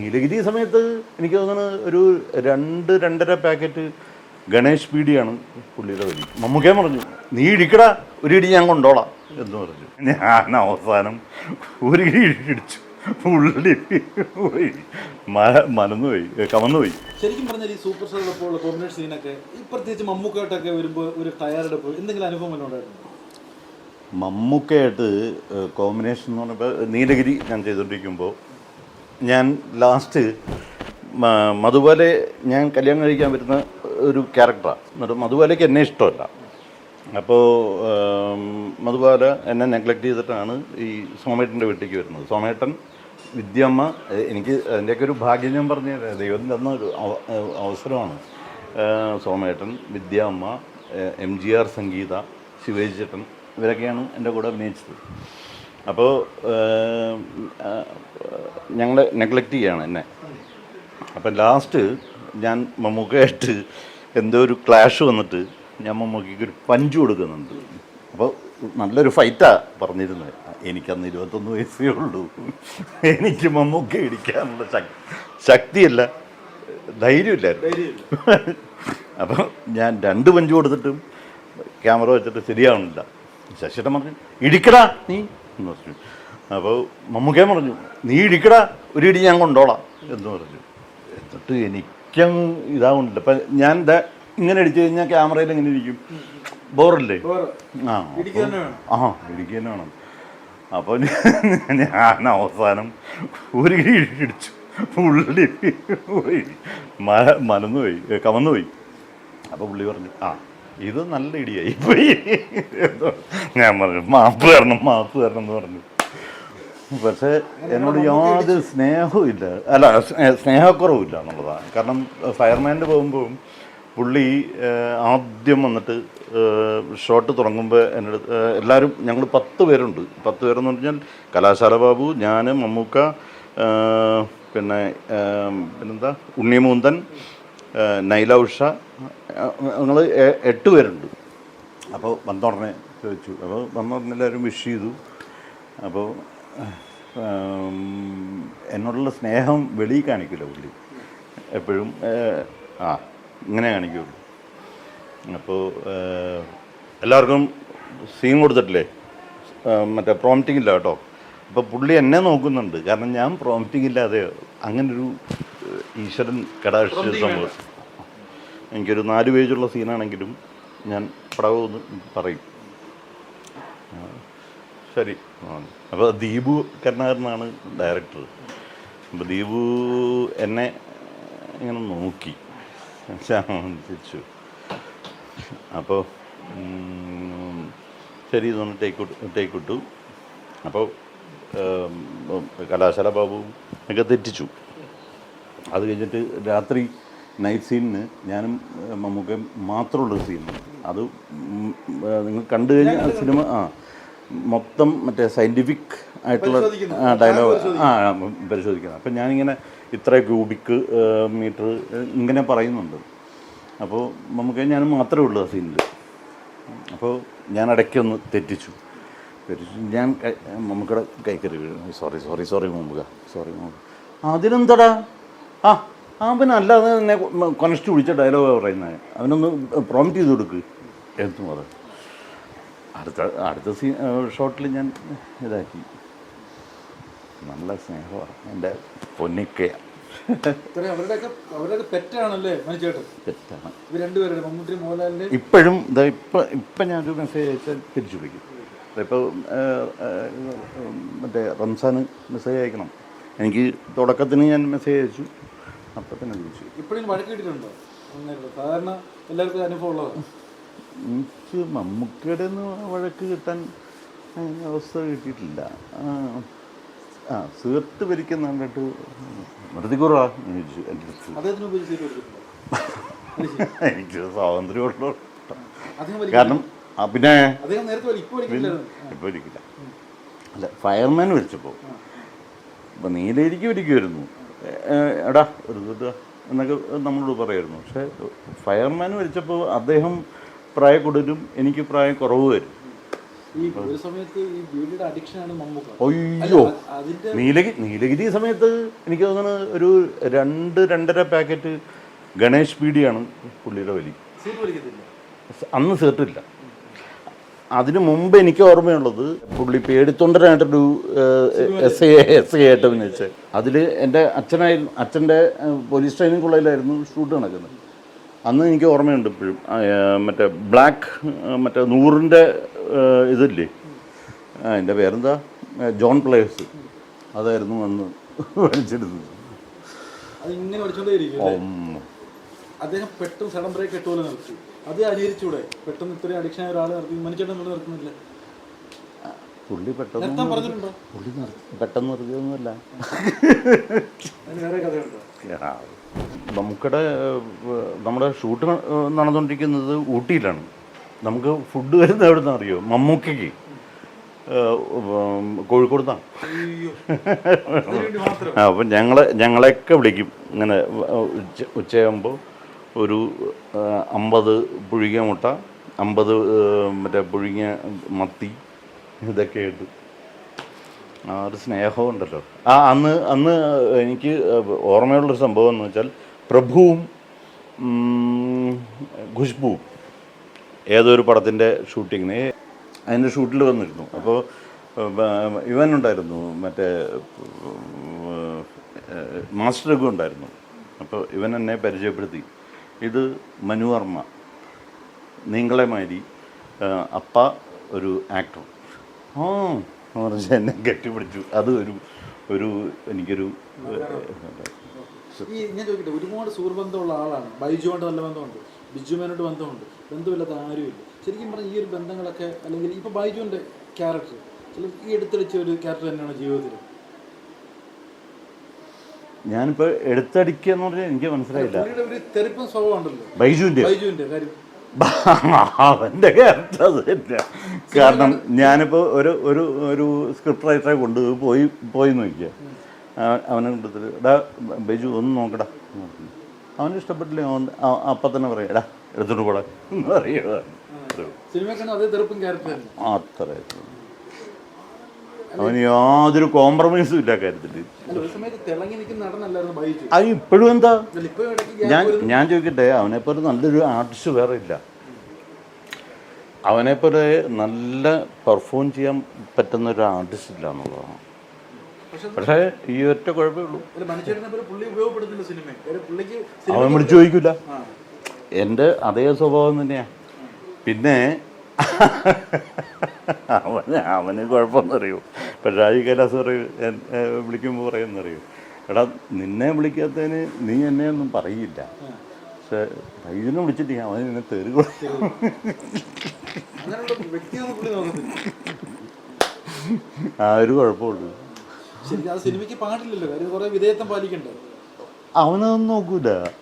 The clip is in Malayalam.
നീലഗിരി സമയത്ത് എനിക്ക് തോന്നുന്നത് ഒരു രണ്ട് രണ്ടര പാക്കറ്റ് ഗണേഷ് പീഡിയാണ് പുള്ളിയുടെ വലി മമ്മൂക്കേ പറഞ്ഞു നീ ഇടിക്കടാ ഒരു ഇടി ഞാൻ കൊണ്ടോളാം എന്ന് പറഞ്ഞു. ഞാൻ അവസാനം ഒരു ഇടി ഇടിച്ചു. പുള്ളി പോയി. മലന്നുപോയി കമന്നുപോയി ശരിക്കും പറഞ്ഞാൽ ഈ സൂപ്പർ സ്റ്റാർ കോമ്പിനേഷൻ സീനൊക്കെ ഈ പ്രത്യേകിച്ച് മമ്മൂക്കായിട്ടൊക്കെ വരുമ്പോൾ ഒരു തയ്യാറെടുപ്പ് എന്തെങ്കിലും അനുഭവം ഉണ്ടായിരുന്നു? മമ്മൂക്കയായിട്ട് കോമ്പിനേഷൻ എന്ന് പറഞ്ഞപ്പോൾ നീലഗിരി ഞാൻ ചെയ്തുകൊണ്ടിരിക്കുമ്പോൾ ഞാൻ ലാസ്റ്റ് മധുബാലെ ഞാൻ കല്യാണം കഴിക്കാൻ വരുന്ന ഒരു ക്യാരക്ടറാണ് എന്നിട്ട് മധുബാലയ്ക്ക് എന്നെ ഇഷ്ടമല്ല. അപ്പോൾ മധുബാല എന്നെ നെഗ്ലക്റ്റ് ചെയ്തിട്ടാണ് ഈ സോമേട്ടന്റെ വീട്ടിലേക്ക് വരുന്നത്. സോമേട്ടൻ വിദ്യമ്മ എനിക്ക് അതിന്റെയൊക്കെ ഒരു ഭാഗ്യം ഞാൻ പറഞ്ഞു ദൈവം തന്ന ഒരു അവസരമാണ്. സോമേട്ടൻ വിദ്യാമ്മ എം ജി ആർ സംഗീത ശിവേജ് ചേട്ടൻ ഇവരൊക്കെയാണ് എന്റെ കൂടെ അഭിനയിച്ചത് അപ്പോൾ ഞങ്ങൾ നെഗ്ലക്റ്റ് ചെയ്യാണ് എന്നെ. അപ്പം ലാസ്റ്റ് ഞാൻ മമ്മൂക്കയായിട്ട് എന്തോ ഒരു ക്ലാഷ് വന്നിട്ട് ഞാൻ മമ്മൂക്കയ്ക്ക് ഒരു പഞ്ച് കൊടുക്കുന്നുണ്ട്. അപ്പോൾ നല്ലൊരു ഫൈറ്റാണ് പറഞ്ഞിരുന്നത്. എനിക്കന്ന് ഇരുപത്തൊന്ന് വയസ്സേ ഉള്ളൂ. എനിക്ക് മമ്മൂക്ക ഇടിക്കാനുള്ള ശക്തി ശക്തിയല്ല. ധൈര്യമില്ലായിരുന്നു. അപ്പം ഞാൻ രണ്ട് പഞ്ച് കൊടുത്തിട്ടും ക്യാമറ വെച്ചിട്ട് ശരിയാവുന്നില്ല ശശിയുടെ പറഞ്ഞു ഇടിക്കടാ നീ. എന്ന് പറഞ്ഞു. അപ്പോൾ മമ്മൂക്കേ പറഞ്ഞു നീ ഇടിക്കടാ ഒരു ഇടി ഞാൻ കൊണ്ടോളാം എന്ന് പറഞ്ഞു. എന്നിട്ട് എനിക്കങ്ങ് ഇതാവുന്നില്ല അപ്പം ഞാൻ ദാ ഇങ്ങനെ അടിച്ചു കഴിഞ്ഞാൽ ക്യാമറയിൽ എങ്ങനെ ഇരിക്കും. ബോറല്ലേ? ആ ആ ഇടിക്കുക തന്നെ വേണം. അപ്പോൾ ഞാൻ അവസാനം ഒരു ഇടി ഇടിച്ചു. പുള്ളി പോയി. മല മലന്നു പോയി കമന്നു പോയി. അപ്പോൾ പുള്ളി പറഞ്ഞു ആ ഇത് നല്ല ഇടിയായി പോയി. ഞാൻ പറഞ്ഞു മാപ്പ് തരണം മാപ്പ് തരണം എന്ന് പറഞ്ഞു. പക്ഷേ എന്നോട് യാതൊരു സ്നേഹവും ഇല്ല അല്ല സ്നേ- സ്നേഹക്കുറവില്ല എന്നുള്ളതാണ് കാരണം ഫയർമാന്റെ പോകുമ്പോൾ പുള്ളി ആദ്യം വന്നിട്ട് ഷോട്ട് തുടങ്ങുമ്പോൾ എന്റെ അടുത്ത് എല്ലാവരും ഞങ്ങൾ പത്ത് പേരുണ്ട്. പത്ത് പേരെന്ന് പറഞ്ഞാൽ കലാശാല ബാബു ഞാൻ മമ്മൂക്ക പിന്നെ പിന്നെന്താ ഉണ്ണിമൂന്തൻ ഏഹ്, നൈല ഉഷ ഞങ്ങൾ എട്ട് പേരുണ്ട്. അപ്പോൾ വന്ന ഉടനെ ചോദിച്ചു. അപ്പോൾ വന്ന ഉടനെ എല്ലാവരും വിഷ് ചെയ്തു. അപ്പോൾ എന്നോടുള്ള സ്നേഹം വെളി കാണിക്കില്ല പുള്ളി. എപ്പോഴും ആ ഇങ്ങനെ കാണിക്കുള്ളൂ. അപ്പോൾ എല്ലാവർക്കും സീൻ കൊടുത്തിട്ടില്ലേ? മറ്റേ പ്രോംപ്റ്റിംഗ് ഇല്ല കേട്ടോ. അപ്പോൾ പുള്ളി എന്നെ നോക്കുന്നുണ്ട്. കാരണം ഞാൻ പ്രോംപ്റ്റിംഗ് ഇല്ലാതെ അങ്ങനൊരു ഈശ്വരൻ കടാക്ഷിച്ച സംഭവം എനിക്കൊരു നാല് പേജുള്ള സീനാണെങ്കിലും ഞാൻ പടവെന്ന് പറയും. ശരി. അപ്പോൾ ദീപു കരുണാകരനാണ് ഡയറക്ടർ. അപ്പോൾ ദീപു എന്നെ ഇങ്ങനെ നോക്കി. തിരിച്ചു. അപ്പോൾ ശരി ഇതൊന്ന് ടേക്ക് ടേക്ക് ഇട്ടു അപ്പോൾ കലാശാല ബാബു ഒക്കെ തെറ്റിച്ചു. അത് കഴിഞ്ഞിട്ട് രാത്രി നൈറ്റ് സീനിന് ഞാനും മമ്മൂക്കയും മാത്രമുള്ളൊരു സീൻ അത് നിങ്ങൾ കണ്ടു കഴിഞ്ഞാൽ ആ സിനിമ ആ മൊത്തം മറ്റേ സയന്റിഫിക് ആയിട്ടുള്ള ആ ഡയലോഗ് ആ പരിശോധിക്കുന്നത് അപ്പം ഞാനിങ്ങനെ ഇത്ര ക്യൂബിക്ക് മീറ്റർ ഇങ്ങനെ പറയുന്നുണ്ട്. അപ്പോൾ നമുക്ക് ഞാൻ മാത്രമേ ഉള്ളൂ ആ സീനിൽ അപ്പോൾ ഞാൻ ഇടയ്ക്കൊന്ന് തെറ്റിച്ചു. തെറ്റിച്ചു. ഞാൻ മമ്മൂക്കയുടെ കൈക്കറി വീഴും sorry sorry sorry Mammootty. Sorry Mammootty. അതിനെന്തടാ? ആ ആ പിന്നെ അല്ലാതെ തന്നെ കൊനസ്റ്റ് വിളിച്ച ഡയലോഗാണ് പറയുന്നത് അവനൊന്ന് പ്രോമിറ്റ് ചെയ്ത് കൊടുക്ക്. എന്ന് പറ അടുത്ത അടുത്ത സീ ഷോട്ടിൽ ഞാൻ ഇതാക്കി. നല്ല സ്നേഹമാണ് എന്റെ പൊന്നിക്ക. ഇപ്പോഴും ഇതാ ഇപ്പം ഇപ്പം ഞാനൊരു മെസ്സേജ് അയച്ചാൽ തിരിച്ചു വിളിക്കും. ഇപ്പോൾ മറ്റേ റംസാന് മെസ്സേജ് അയക്കണം. എനിക്ക് തുടക്കത്തിന് ഞാൻ മെസ്സേജ് അയച്ചു. അപ്പം തന്നെ തിരിച്ചു ഇപ്പോഴും വഴക്ക് കിട്ടിയിട്ടുണ്ടോ? സാധാരണ എല്ലാവർക്കും അനുഭവം ഉള്ളതാണ് എനിക്ക് മമ്മൂക്കയുടെ നിന്ന് വഴക്ക് കിട്ടാൻ അവസ്ഥ കിട്ടിയിട്ടില്ല. ആ, സീർട്ട് ഭരിക്കുന്ന കണ്ടിട്ട് നിർത്തിക്കൂറാ എന്ന് ചോദിച്ചു എന്റെ അടുത്ത്. എനിക്ക് സ്വാതന്ത്ര്യമുള്ള. കാരണം പിന്നെ ഇപ്പോൾ ഇരിക്കില്ല അല്ല ഫയർമാൻ വിളിച്ചപ്പോൾ ഇപ്പം നീലയിരിക്കും ഇരിക്കുമായിരുന്നു എടാ. ഒരു ഇത് എന്നൊക്കെ നമ്മളോട് പറയായിരുന്നു. പക്ഷേ ഫയർമാൻ വരച്ചപ്പോൾ അദ്ദേഹം പ്രായക്കൂടുതലും എനിക്ക് പ്രായം കുറവ് വരും. ഈ ഒരു സമയത്ത് ഈ ബീഡിയുടെ അഡിക്ഷൻ ആണ് അയ്യോ. അതിന്റെ നീലഗിരി നീലഗിരി സമയത്ത് എനിക്ക് തോന്നുന്നു ഒരു രണ്ട് രണ്ടര പാക്കറ്റ് ഗണേഷ് പീഡിയാണ് പുള്ളിയുടെ വലി. അന്ന് സേർട്ടില്ല അതിനു മുമ്പ് എനിക്ക് ഓർമ്മയുള്ളത് പുള്ളി പേടിത്തൊണ്ടനായിട്ടൊരു എസ് ഐ എസ് ഐ ആയിട്ട് അഭിനയിച്ച് അതിൽ എന്റെ അച്ഛനായിരുന്നു അച്ഛന്റെ പോലീസ് ട്രെയിനിങ് കോളേജിലായിരുന്നു ഷൂട്ട് നടക്കുന്നത്. അന്ന് എനിക്ക് ഓർമ്മയുണ്ട് ഇപ്പോഴും. മറ്റേ ബ്ലാക്ക് മറ്റേ നൂറിന്റെ ഇതില്ലേ? എന്റെ പേരെന്താ? ജോൺ പ്ലേയേഴ്സ് അതായിരുന്നു അന്ന് വിളിച്ചിരുന്നത്. അതിങ്ങനെ? ഉം. അദ്ദേഹം പെട്ടെന്ന് സഡൻ ബ്രേക്ക് ഇട്ടുപോലെ നിർത്തി. അത് അനുകരിച്ചൂടെ പെട്ടെന്ന് ഇത്രയും അഡിക്ഷൻ ആയ ഒരാൾ നിർത്തി മനുഷ്യരുടെ നമ്മൾ നിർത്തുന്നില്ല. പുള്ളി പെട്ടെന്ന് പുള്ളി പെട്ടെന്ന് നിർത്തിയൊന്നുമല്ല. നമുക്കടെ നമ്മുടെ ഷൂട്ട് നടന്നുകൊണ്ടിരിക്കുന്നത് ഊട്ടിയിലാണ്. നമുക്ക് ഫുഡ് വരുന്നത് എവിടെ നിന്ന് അറിയോ? മമ്മൂക്കയ്ക്ക്. കോഴിക്കോട് നിന്നാണ് അപ്പം ഞങ്ങളെ ഞങ്ങളെയൊക്കെ വിളിക്കും. ഇങ്ങനെ ഉച്ചയാകുമ്പോൾ ഒരു അമ്പത് പുഴുങ്ങിയ മുട്ട അമ്പത് മറ്റേ പുഴുങ്ങിയ മത്തി ഇതൊക്കെ ഇട്ട് ആ ഒരു സ്നേഹമുണ്ടല്ലോ ആ അന്ന് അന്ന് എനിക്ക് ഓർമ്മയുള്ളൊരു സംഭവം എന്ന് വെച്ചാൽ പ്രഭുവും ഖുഷ്ബുവും ഏതൊരു പടത്തിന്റെ ഷൂട്ടിങ്ങിന്. അതിന്റെ ഷൂട്ടിൽ വന്നിരുന്നു. അപ്പോൾ ഇവൻ ഉണ്ടായിരുന്നു മറ്റേ മാസ്റ്റർ ഉണ്ടായിരുന്നു. അപ്പോൾ ഇവൻ എന്നെ പരിചയപ്പെടുത്തി. ഇത് മനുവർമ്മ നിങ്ങളെ മാതിരി അപ്പ ഒരു ആക്ടർ ആ എന്ന് എന്നെ കെട്ടിപ്പിടിച്ചു. അത് ഒരു ഒരു എനിക്കൊരു ഈ ഞാൻ ചോദിക്കട്ടെ ഒരുപാട് സുഹൃബന്ധമുള്ള ആളാണ്. ബൈജുമായിട്ട് നല്ല ബന്ധമുണ്ട്. ബിജുമേനോട്ട് ബന്ധമുണ്ട്. ബന്ധമില്ലാത്ത ആരുമില്ല. ശരിക്കും പറഞ്ഞാൽ ഈ ഒരു ബന്ധങ്ങളൊക്കെ അല്ലെങ്കിൽ ഇപ്പൊ ബൈജുവിന്റെ ക്യാരക്ടർ ഈ എടുത്തടിച്ച ഒരു ക്യാരക്ടർ തന്നെയാണ് ജീവിതത്തിൽ ഞാനിപ്പോൾ എടുത്തടിക്കുക എന്ന് പറഞ്ഞാൽ എനിക്ക് മനസ്സിലായില്ല. ബൈജുവിന്റെ ബൈജുവിന്റെ? കാര്യം. അവന്റെ ക്യാരക്ടർ അത് കാരണം ഞാനിപ്പോ ഒരു ഒരു ഒരു സ്ക്രിപ്റ്റ് റൈറ്ററെ കൊണ്ട് പോയി പോയി നോക്കിയ. അവനെ കൊണ്ടത്തിൽ എടാ ബൈജു ഒന്ന് നോക്കടാ. അവന് ഇഷ്ടപ്പെട്ടില്ല? അവൻ അപ്പം തന്നെ പറയും എടാ എടുത്തിട്ട് പോടാ. എന്ന് പറയുക അത്ര അവന് യാതൊരു കോംപ്രമൈസും ഇല്ല കാര്യത്തിൽ അത് ഇപ്പോഴും എന്താ? ഞാൻ ഞാൻ ചോദിക്കട്ടെ അവനെപ്പോലെ നല്ലൊരു ആർട്ടിസ്റ്റ് വേറെ ഇല്ല. അവനെപ്പോലെ നല്ല പെർഫോം ചെയ്യാൻ പറ്റുന്ന ഒരു ആർട്ടിസ്റ്റ് ഇല്ല എന്നുള്ളതാണ്. പക്ഷേ ഈ ഒറ്റ കുഴപ്പമേ ഉള്ളൂ. അവൻ വിളിച്ചു ചോദിക്കില്ല എന്റെ അതേ സ്വഭാവം തന്നെയാണ് പിന്നെ അവന് അവന് കുഴപ്പമെന്നറിയൂ. ഇപ്പം രാജി കൈലാസ് പറയൂ വിളിക്കുമ്പോൾ പറയുമെന്നറിയൂ. എടാ നിന്നെ വിളിക്കാത്തതിന് നീ എന്നെ ഒന്നും പറയില്ല. പക്ഷെ വൈദ്യുനെ വിളിച്ചിട്ട് അവൻ നിന്നെ തെറി വ്യക്തിയൊന്നും പുള്ളി നോക്കത്തില്ല. ആ ഒരു കുഴപ്പമുള്ളൂ. സിനിമയ്ക്ക് പാടില്ലല്ലോ. അവനതൊന്നും നോക്കൂല.